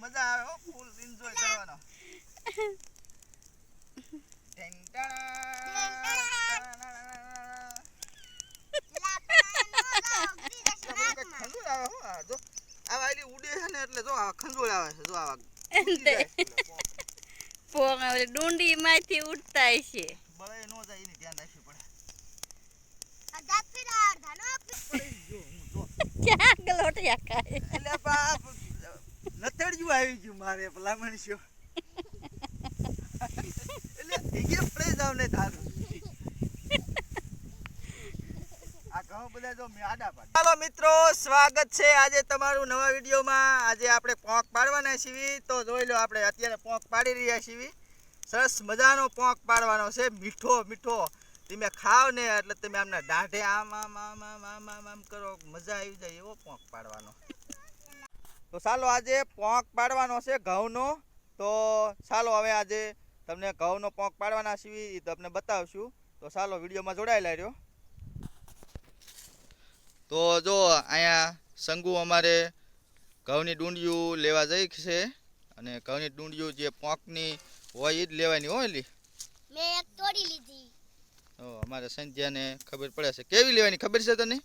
મજા આવે હો ફૂલ એન્જોય કરવાનો. ડુંડી માંથી ઉઠતા છે બળે નો જાય એની ધ્યાન રાખવી પડે ક્યાં એટલે બાપ નથેડિયું આવી ગયું મારે, ભલામણ છો. એટલે ભેગે પડે જાવ ને તારું. આ ઘઉં બધા જો આડા પાડ મિત્રો, સ્વાગત છે આજે તમારું નવા વિડીયોમાં. આજે આપણે પોંક પાડવાના છીએ. તો જોઈ લો આપણે અત્યારે પોંક પાડી રહ્યા છીએ. સરસ મજાનો પોંક પાડવાનો છે. મીઠો મીઠો. તમે ખાવ ને એટલે તમે આમના દાઢે આમ આમ આમ આમ આમ આમ કરો. મજા આવી જાય એવો પોંક પાડવાનો. તો ચાલો આજે પોંક પાડવાનો છે ઘઉંનો. તો ચાલો હવે આજે તમને ઘઉંનો પોંક પાડવાના છીએ એ તમને બતાવશું. તો ચાલો વિડીયોમાં જોડાયેલા રહ્યો તો જો અહીંયા સંગુ અમારે ઘઉંની ડુંડિયું લેવા જઈ છે અને ઘઉંની ડુંડિયું જે પોંકની હોય એ જ લેવાની હોય લી. મેં એક તોડી લીધી. તો અમારે સંધ્યાને ખબર પડે છે. કેવી લેવાની ખબર છે તને?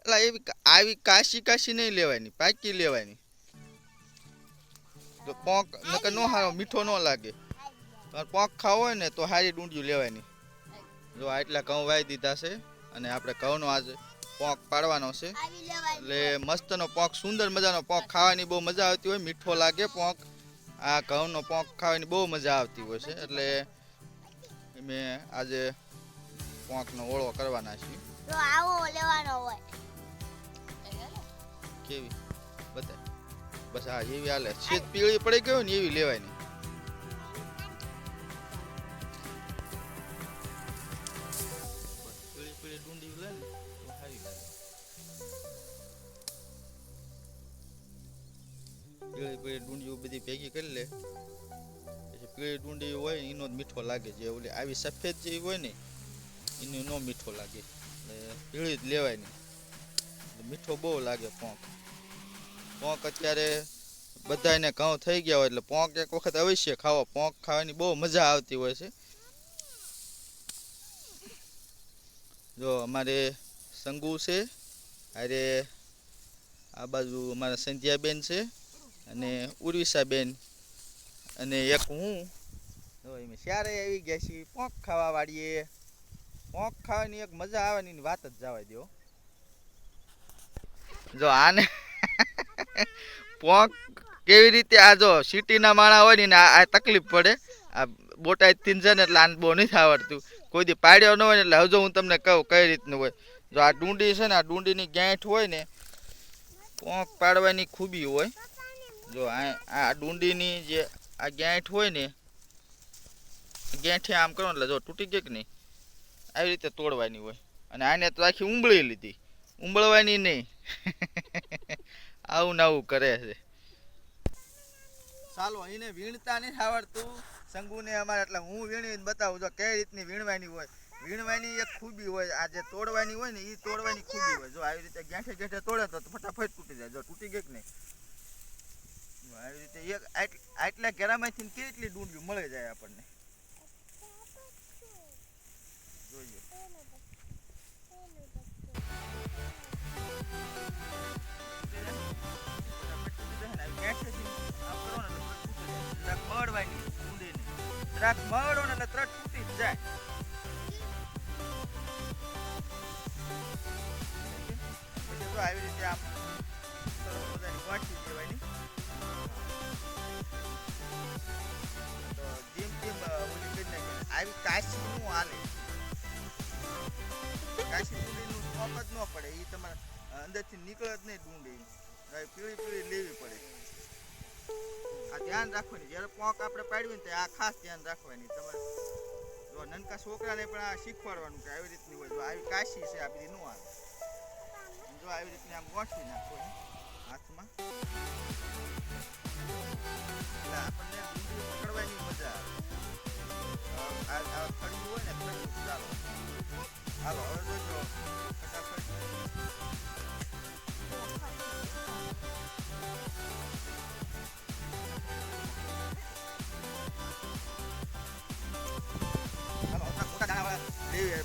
એટલે એવી આવી કાશી કાશી નહીં લેવાની, પાકી લેવાની. તો પોંક, નકર નો હારો, મીઠો ન લાગે. પોંક ખાવો હોય ને, તો હારી ડુંડિયું લેવાની. જો આટલા ઘઉં વાઈ દીધા છે, અને આપણે ઘઉંનો આજે પોંક પાડવાનો છે. એટલે મસ્તનો પોંક, સુંદર મજાનો પોંક ખાવાની બહુ મજા આવતી હોય, મીઠો લાગે પોંક. આ ઘઉંનો પોંક ખાવાની બહુ મજા આવતી હોય છે, એટલે મેં આજે પોંકનો ઓળો કરવાના છીએ. આવો લેવાનો હોય. કેવી બતાય. બસ આ એવી હાલે. છેદ પીળી પડી ગયો ને એવી લેવાય નહીં. પીળી પીળી ડુંડીઓ બધી ભેગી કરી લે. પછી પીળી ડુંડી હોય ને એનો જ મીઠો લાગે જે ઓલી આવી સફેદ જેવી હોય ને એનો નો મીઠો લાગે. એટલે પીળી જ લેવાય નહીં. મીઠો બહુ લાગે પોંક પોંક અત્યારે બધાને ઘઉં થઈ ગયા હોય એટલે પોંક એક વખત અવશ્ય ખાવો. પોંક ખાવાની બહુ મજા આવતી હોય છે. જો અમારે સંગુ છે અરે આ બાજુ અમારા સંધ્યાબેન છે અને ઉર્વિશાબેન અને એક હું. એમ ક્યારે આવી ગયા છીએ. પોંક ખાવા વાળીએ. પોંક ખાવાની એક મજા આવે ને વાત જ જવા દો જો આને પોંક કેવી રીતે આ જો સિટીના માણા હોય ને આ આ તકલીફ પડે. આ બોટાદથી છે ને એટલે આને બહુ નથી આવડતું. કોઈ દી પાડ્યો ન હોય ને એટલે હજુ હું તમને કહું કઈ રીતનું હોય. જો આ ડુંડી છે ને, આ ડુંડીની ગાંઠ હોય ને, પોંક પાડવાની ખૂબી હોય. જો આ આ ડુંડીની જે આ ગાંઠ હોય ને, ગાંઠે આમ કરો એટલે જો તૂટી ગઈ કે નહીં, આવી રીતે તોડવાની હોય. અને આને તો આખી ઉંબળી લીધી. ઉંબળવાની નહીં. આવું નવું કરે છે. ચાલો, એને વીણતા નહીં આવડતું. સંગુને અમારે એટલે હું વીણીને બતાવું, જો કઈ રીતની વીણવાની હોય. વીણવાની એક ખૂબી હોય, આ જે તોડવાની હોય ને એ તોડવાની ખૂબી હોય. જો આવી રીતે ગેઠે ગેઠે તોડે તો ફટાફટ તૂટી જાય. જો તૂટી ગઈ નહીં? આવી રીતે એક આટ- આટલા ઘેરામાંથી કેટલી ડુંડિયું મળે જાય આપણને? જોઈએ. જરાક મળો ને એટલે તરત તૂટી જ જાય તો આવી રીતે આમ સરસ આવી કાશી નું હાલે. કાશી નું સ્ટોક ન પડે એ તમારે અંદરથી નીકળે જ નહીં ડુંડી. હવે પીળી પીળી લેવી પડે. આ ધ્યાન રાખવાની. જ્યારે પોંક આપણે પાડવી ને તો આ ખાસ ધ્યાન રાખવાની. તમારે જો નનકા છોકરાને પણ આ શીખવાડવાનું કે આવી રીતની હોય. જો આવી કાશી છે, આ બધી ન આવે. જો આવી રીતની આમ ગોઠવી નાખવાની હાથમાં. આપણને પકડવાની મજા આવે. આ આ હોય ને ફળિયું ચાલો. હાલો હવે જોજો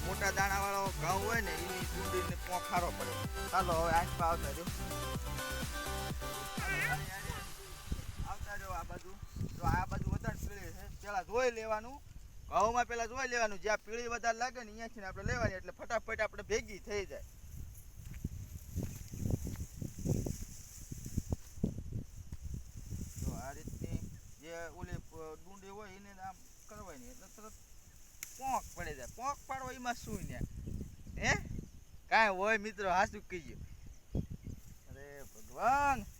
મોટા દાણા વાળો ઘઉં હોય ને એની ચૂંટીને પોખારો પડે ચાલો હવે આઠ પાવ થયો આવતા જો આ બાજુ જો આ બાજુ વધારે પેલા ધોઈ લેવાનું ઘઉંમાં પેલા જોઈ લેવાનું, જ્યાં પીળી વધારે લાગે ને અહીંયાથી આપણે લેવાની, એટલે ફટાફટ આપણે ભેગી થઈ જાય. આ રીતની જે ઓલી ડુંડી હોય એને આમ કરવાની, એટલે તરત પોંક પડી જાય. પોંક પાડો, એમાં શું ને? હે? કાંઈ હોય મિત્રો હાસું કહીએ અરે ભગવાન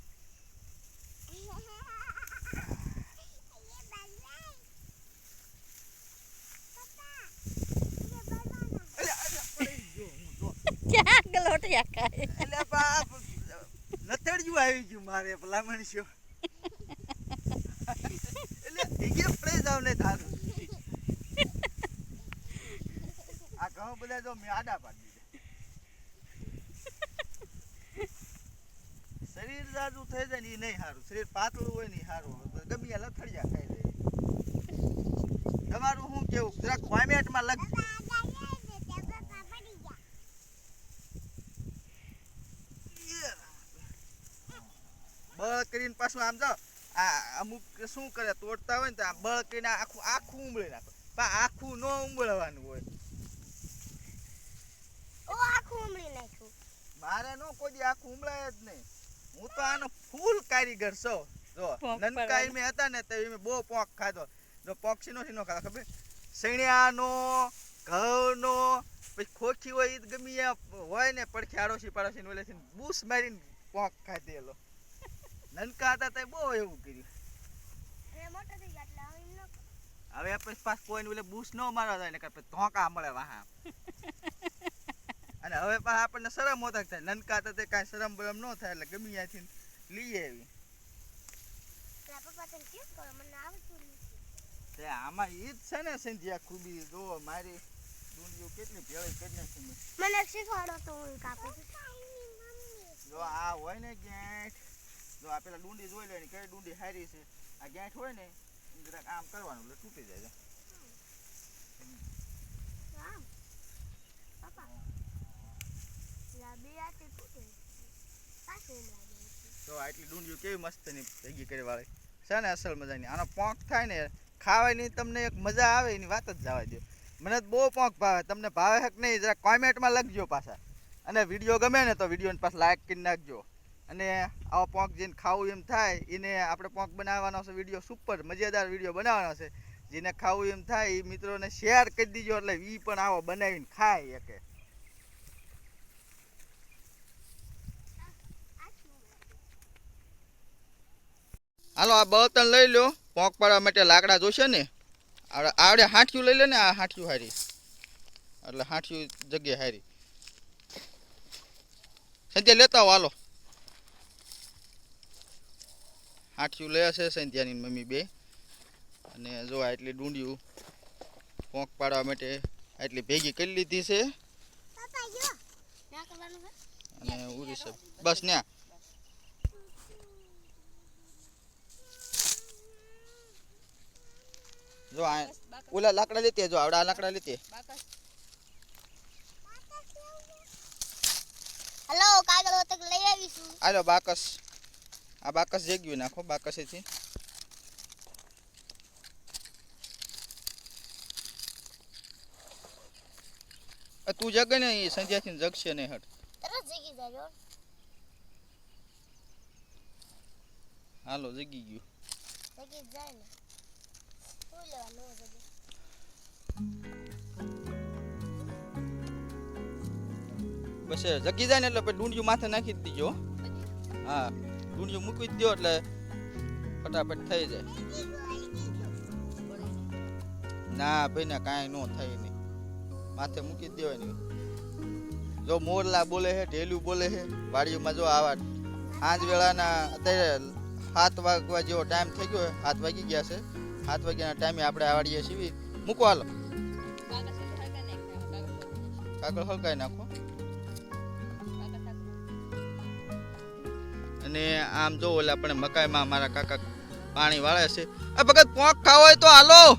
અલ્યા, અલ્યા, પડી ગયો હું જો. આડા પાડી શરીર જાજુ થઈ જાય ને એ નહીં સારું. શરીર પાતળું હોય ને સારું ગમી લથડિયા ખાઈ જાય તમારું શું કેવું? જરાક કોમેન્ટમાં લખ બળ કરીને પાછું આમ જો આ અમુક શું કરે તોડતા હોય ને તો આ બળ કરીને આખું આખું ઉમળી નાખો. પણ આખું ન ઉમળવાનું હોય. ઓ આખું ઉમળી નાખ્યું. મારે નો કોઈ દી આખું ઉમળાય જ નહીં. હું તો આનો ફૂલ કારીગર છો. જો નનકાઈ. મેં હતા ને તો મેં બહુ પોક ખાધો. જો પોંક નો નો ખાધો ખબર? સણિયાનો ઘઉંનો પછી ખોખી હોય ઈ ગમી હોય ને પડખે આડોશી પાડોશી ને ઓલેથી બૂસ મારીને પોક ખાધેલો. નનકા હતા તે બહુ એવું કર્યું. હવે આપણે પાસ કોઈને એટલે બૂસ ન મારવા જાય ને ધોકા મળે વાહા. અને હવે પાછા આપણને શરમ હોતા થાય. નનકા હતા તે કાંઈ શરમ બરમ ન થાય એટલે ગમે ત્યાંથી લઈ આવી. તે આમાં ઈ જ છે ને સિંધિયા ખૂબી જો મારી ડુંડીઓ કેટલી ભેળી કરી નાખી મને શીખવાડો તો હું કાપી જો આ હોય ને ગેંઠ જો આ પેલા ડુંડી જોઈ લેવાની કઈ ડુંડી હારી છે. આ ગેંઠ હોય ને જરાક આમ કરવાનું એટલે તૂટી જાય તો આટલી ડુંડીઓ કેવી મસ્તની ભેગી કરી વાળી. છે ને અસલ મજાની. આનો પોંક થાય ને ખાવાની તમને એક મજા આવે એની વાત જ જવા દો મને તો બહુ પોંક ભાવે. તમને ભાવે હક નહીં. જરા કોમેન્ટમાં લખજો પાછા. અને વીડિયો ગમે ને તો વિડીયોને પાછા લાઈક કરી નાખજો. અને આવો પોંક જેને ખાવું એમ થાય, એને આપણે પોંક બનાવવાનો છે વીડિયો સુપર મજેદાર વીડિયો બનાવવાનો છે. જેને ખાવું એમ થાય એ મિત્રોને શેર કરી દીજો, એટલે એ પણ આવો બનાવીને ખાય શકે હાલો, આ બળતણ લઈ લો પોંક પાડવા માટે લાકડા જોશે ને? આવડે હાંઠિયું લઈ લે ને, આ હાંઠિયું હારી. એટલે હાંઠિયું જગ્યા હારી. સંજય લેતા આવો, હાલો. હાંઠિયું લે છે સંધ્યાની મમ્મી બે. અને જો આ એટલી ડુંડિયું પોંક પાડવા માટે આટલી ભેગી કરી લીધી છે. અને ઉરી છે. બસ ન્યા. જો આ ઓલા લાકડા લેતી જો આવડા લાકડા લેતી હેલો કાગળ લઈ આવીશું. હાલો બાકસ. આ બાકસ જેગ્યું નાખો બાકસેથી. તું જગે ને સંધ્યાથી જગશે નહીં હટ. હાલો જગી ગયું. જગી જાય ને. શું લેવાનું જગી. બસ જગી જાય ને એટલે પછી ડુંડિયું માથે નાખી દીજો હો. હા મૂકી જ દો એટલે ફટાફટ થઈ જાય. ના ભાઈ ને કાંઈ ન થાય નહીં માથે મૂકી જ નહીં જો મોરલા બોલે છે ઢેલું બોલે છે વાડીઓમાં જો આવા સાંજ વેળાના અત્યારે સાત વાગવા જેવો ટાઈમ થઈ ગયો સાત વાગી ગયા છે. સાત વાગ્યાના ટાઈમે આપણે આવાડીએ વાડીએ સીવી. મૂકો હાલો. કાગળ હલકાઈ નાખો. અને આમ જો ઓલા આપણે મકાઈમાં મારા કાકા પાણી વાળે છે. આ ભગત, પોંક ખાવો હોય તો હાલો.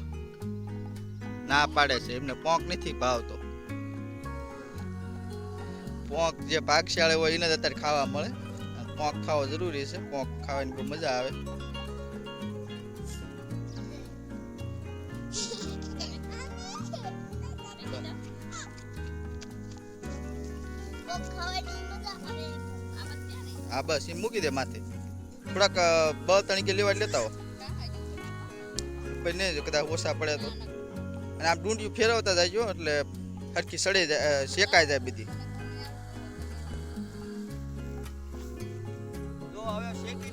ના પાડે છે, એમને પોંક નથી ભાવતો. પોંક જે ભાગશાળી હોય એને જ અત્યારે ખાવા મળે. પોંક ખાવો જરૂરી છે, પોંક ખાવાની બહુ મજા આવે. ખાવાની મજા આવે. હા, બસ એ મૂકી દે માથે. થોડાક બ તણીકે લેવા લેતા હો. પછી નહીં, કદાચ ઓછા પડે તો. અને આમ ડુંડિયું ફેરવતા જાય એટલે હરખી સડી જાય શેકાઈ જાય તો હવે શેકી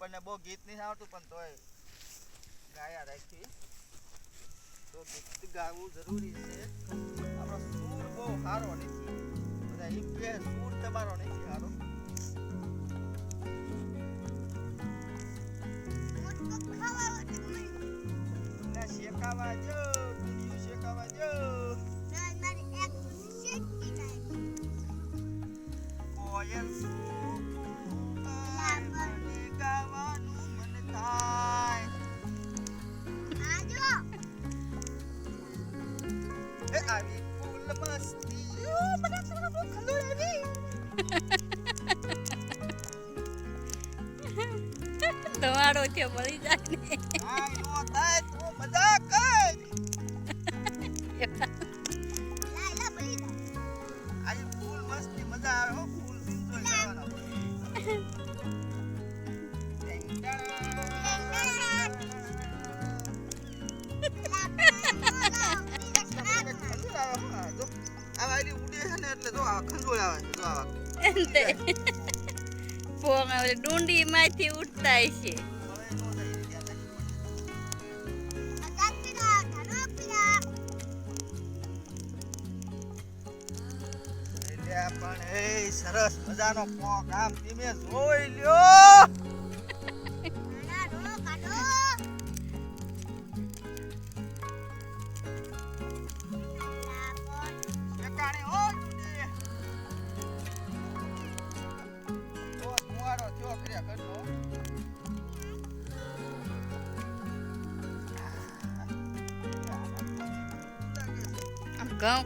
આપણને બહુ ગીત નહીં આવડતું પણ તોય ગાયા રાખી. તો ગીત ગાવું જરૂરી છે. આપણો સૂર બહુ સારો નથી. બધા એમ કે સૂર તમારો નથી સારો. શેકાવા જો શેકાવા જો. કોયલ ધુમાડો છે મળી જાય ને એટલે પણ એ સરસ મજાનો પોક આમ ધીમે જોઈ લ્યો.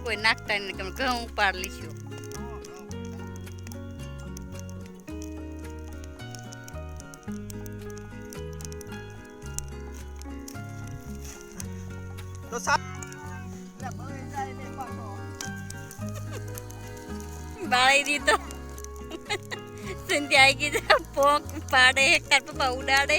કોઈ નાખતા નથી કેમ ઘઉં ઉપાડ લીશું તો સા એટલે બળી જાય ને પાછો. બાળી દીધો સંધ્યા આવી ગઈ પોંક પાડે કાર પપ્પા ઉડાડે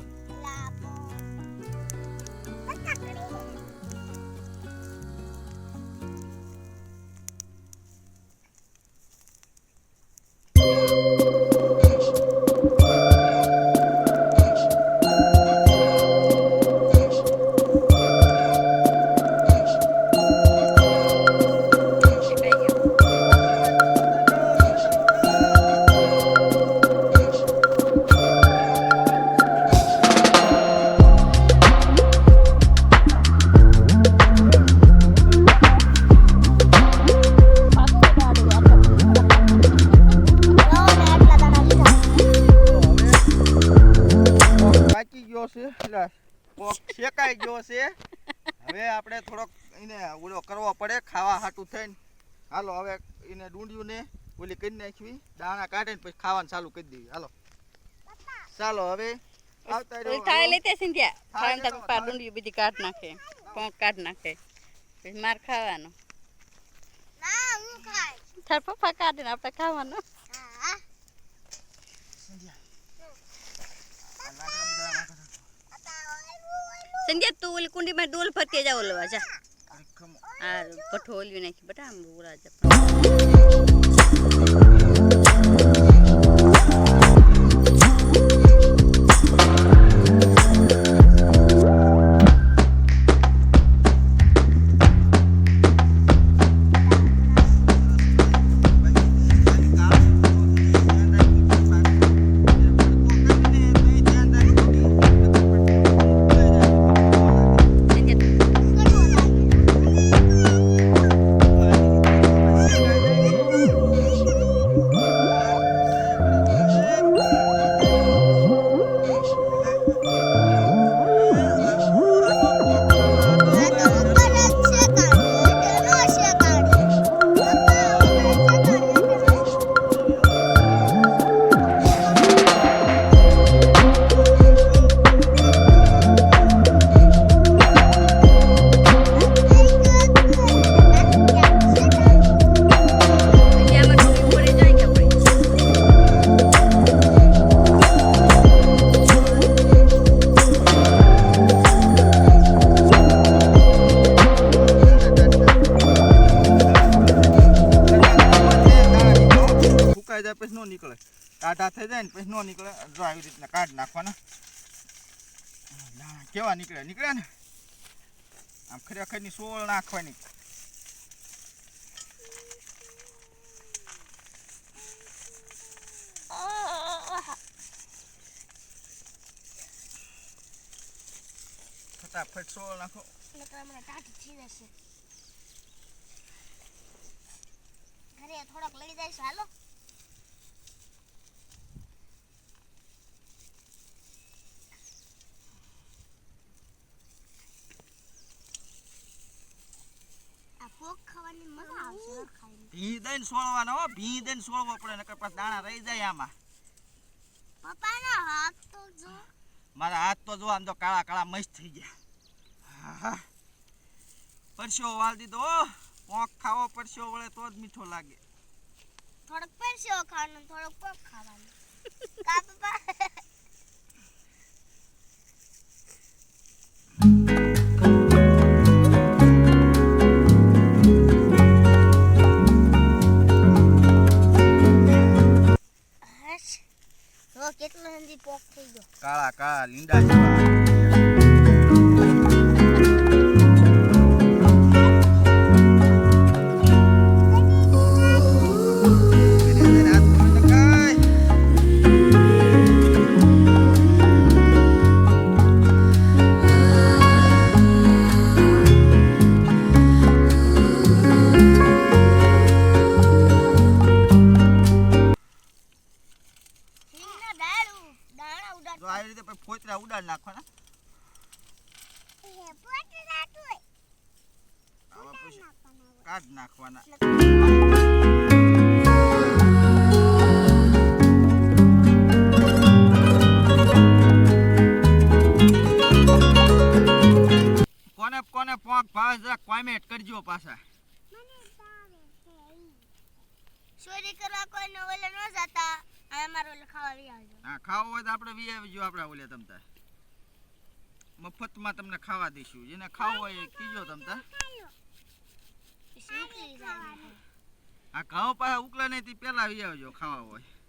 પાકી ગયો છે. હવે આપણે થોડોક એને ઓલો કરવો પડે ખાવા હાટું થઈને. હાલો હવે એને ડુંડિયું ને ઓલી કરી નાખવી. દાણા કાઢીને પછી ખાવાનું ચાલુ કરી દેવી. હાલો. ચાલો હવે આવતા રહ્યો. થાળી લેતે સિંધ્યા કાઢ નાખે. પોંક કાઢ નાખે? પછી માર ખાવાનો. ના હું ખાય તાર પપ્પા કાઢે આપણે ખાવાનું હા આ લાકડા બધા નાખો. સંધ્યા તું ઓલી કુંડીમાં ડોલ ફરતી જાવ લેવા જા. આ પઠો ઓલી નાખી બટા આમ બોલા જા નાખવાના. કેવા નીકળ્યા? નીકળ્યા ને? આમ ખરેખરની સોળ નાખવાની. ફટાફટ સોળ નાખો. ઘરે થોડોક લઈ જાય હાલો આ પોક ખાવાની મજા આવશે હો ખાઈને ભી દઈને સોળવાનો હો ભી દઈને સોળવો પડે નકર પાછા દાણા રહી જાય આમાં. પપ્પાના હાથ તો જો. મારા હાથ તો જો આમ તો કાળા કાળા મસ્ત થઈ ગયા. પરસ્યો વાળ દીધો પોંખ ખાવો પરસ્યો વળે તો જ મીઠો લાગે. થોડોક પરસ્યો ખાવાનું થોડોક પોંખ ખાવાનું. કા પપ્પા? કેટલો હંધી પોક થઈ ગયો. કાળા કાળા લીંડા હા ખાવો હોય તો આપણે વી આવજો આપણે ઓલે તમતા મફતમાં તમને ખાવા દઈશું. જેને ખાવું હોય એ કીજો તમતા આ ઘઉં પાસે ઉકલા નહીં પેલા વી આવજો ખાવા હોય.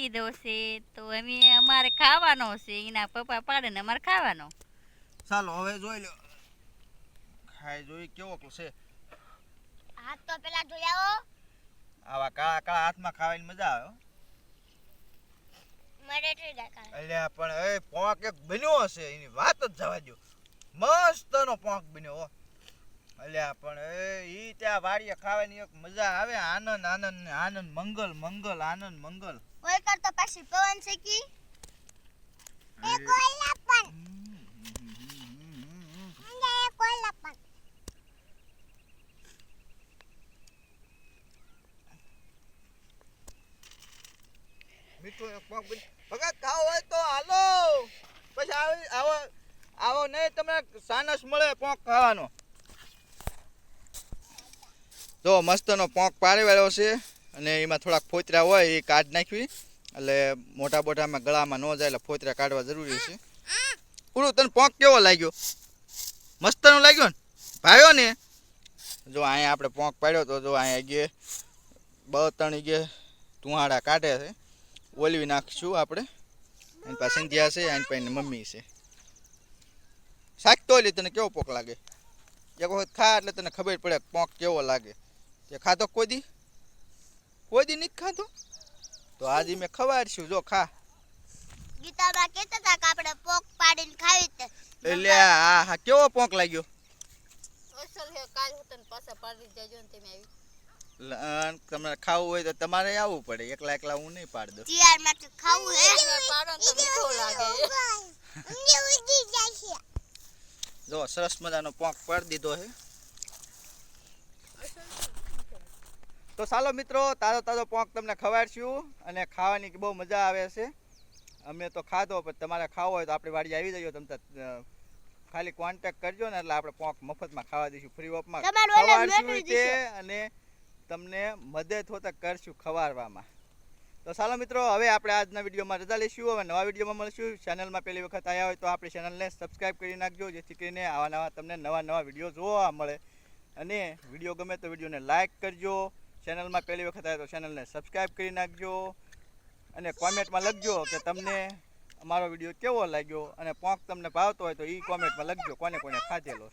દીધો છે તો અમે અમારે ખાવાનો છે એના પપ્પા પાડે ને અમારે ખાવાનો. ચાલો હવે જોઈ લો. ખાઈ જોઈ કેવો છે. હાથ તો પેલા ધોઈ આવો. આવા કાળા કાળા હાથમાં ખાવાની મજા આવે મરે અલ્યા પણ એ પોંક એક બન્યો હશે એની વાત જ જવા દો મસ્તનો પોંક બન્યો હો. અલ્યા પણ એ ઈ ત્યાં વાડીએ ખાવાની એક મજા આવે આનંદ આનંદ ને આનંદ મંગલ મંગલ આનંદ મંગલ. કોઈ કર તો પાછી પવન એ કોયલા પણ. એ કોયલા પણ. મીઠું એક પોંક ભગત ખાવ હોય તો હાલો. પછી આવી આવો આવો નહીં તમને સાનસ મળે પોંક ખાવાનો. જો મસ્તનો પોંક પાડી વાળ્યો છે અને એમાં થોડાક ફોતરા હોય એ કાઢ નાખવી. એટલે મોટા મોટામાં ગળામાં ન જાય એટલે ફોતરા કાઢવા જરૂરી છે. પૂરું તને પોંક કેવો લાગ્યો? મસ્તનો લાગ્યો ને? ભાવ્યો ને? જો અહીંયા આપણે પોંક પાડ્યો તો જો અહીંયા ગયે. બ ત્રણ ગયે. તુહાડા કાઢે છે. ઓલવી નાખીશું આપણે. એની પાસે સંધ્યા છે, એની પાસે મમ્મી છે. શાકતો લે, તને કેવો પોંક લાગે? એક વખત ખા એટલે તને ખબર પડે પોંક કેવો લાગે. તે ખાધો કોઈ દી? કોઈ દી નથી ખાધો તો આજે મેં ખવાડશું. જો ખા. ગીતાબા કહેતા હતા કે આપણે પોક પાડીને ખાવી તે. એટલે આ હા કેવો પોંક લાગ્યો? અસલ હે કાલ હું તને પાછા પાડી જજો ને તમે આવી. તમારે ખાવું હોય તો તમારે આવવું પડે. એકલા એકલા હું નહીં પાડ દઉં. ખાવું હે. પાડો તો મીઠો લાગે. જો સરસ મજાનો પોંક પાડી દીધો છે તો ચાલો મિત્રો તાજો તાજો પોંક તમને ખવાડશું અને ખાવાની બહુ મજા આવે છે. અમે તો ખાધો પણ તમારે ખાવો હોય તો આપણી વાડી આવી જજો તમે ખાલી કોન્ટેક્ટ કરજો ને એટલે આપણે પોંક મફતમાં ખાવા દઈશું ફ્રી ઓફમાં ખવાડશું મેળવી અને તમને મદદ હોતા કરશું ખવાડવામાં. તો ચાલો મિત્રો હવે આપણે આજના વિડીયોમાં રજા લઈશું હવે નવા વિડીયોમાં મળશું. ચેનલમાં પહેલી વખત આવ્યા હોય તો આપણી ચેનલને સબસ્ક્રાઈબ કરી નાખજો જેથી કરીને આવા નવા તમને નવા નવા વીડિયો જોવા મળે. અને વીડિયો ગમે તો વિડીયોને લાઇક કરજો ચેનલમાં પહેલી વખત આવે તો ચેનલને સબસ્ક્રાઈબ કરી નાખજો અને કોમેન્ટમાં લખજો કે તમને અમારો વીડિયો કેવો લાગ્યો અને પોંક તમને ભાવતો હોય તો એ કોમેન્ટમાં લખજો કોને કોને ખાધેલો.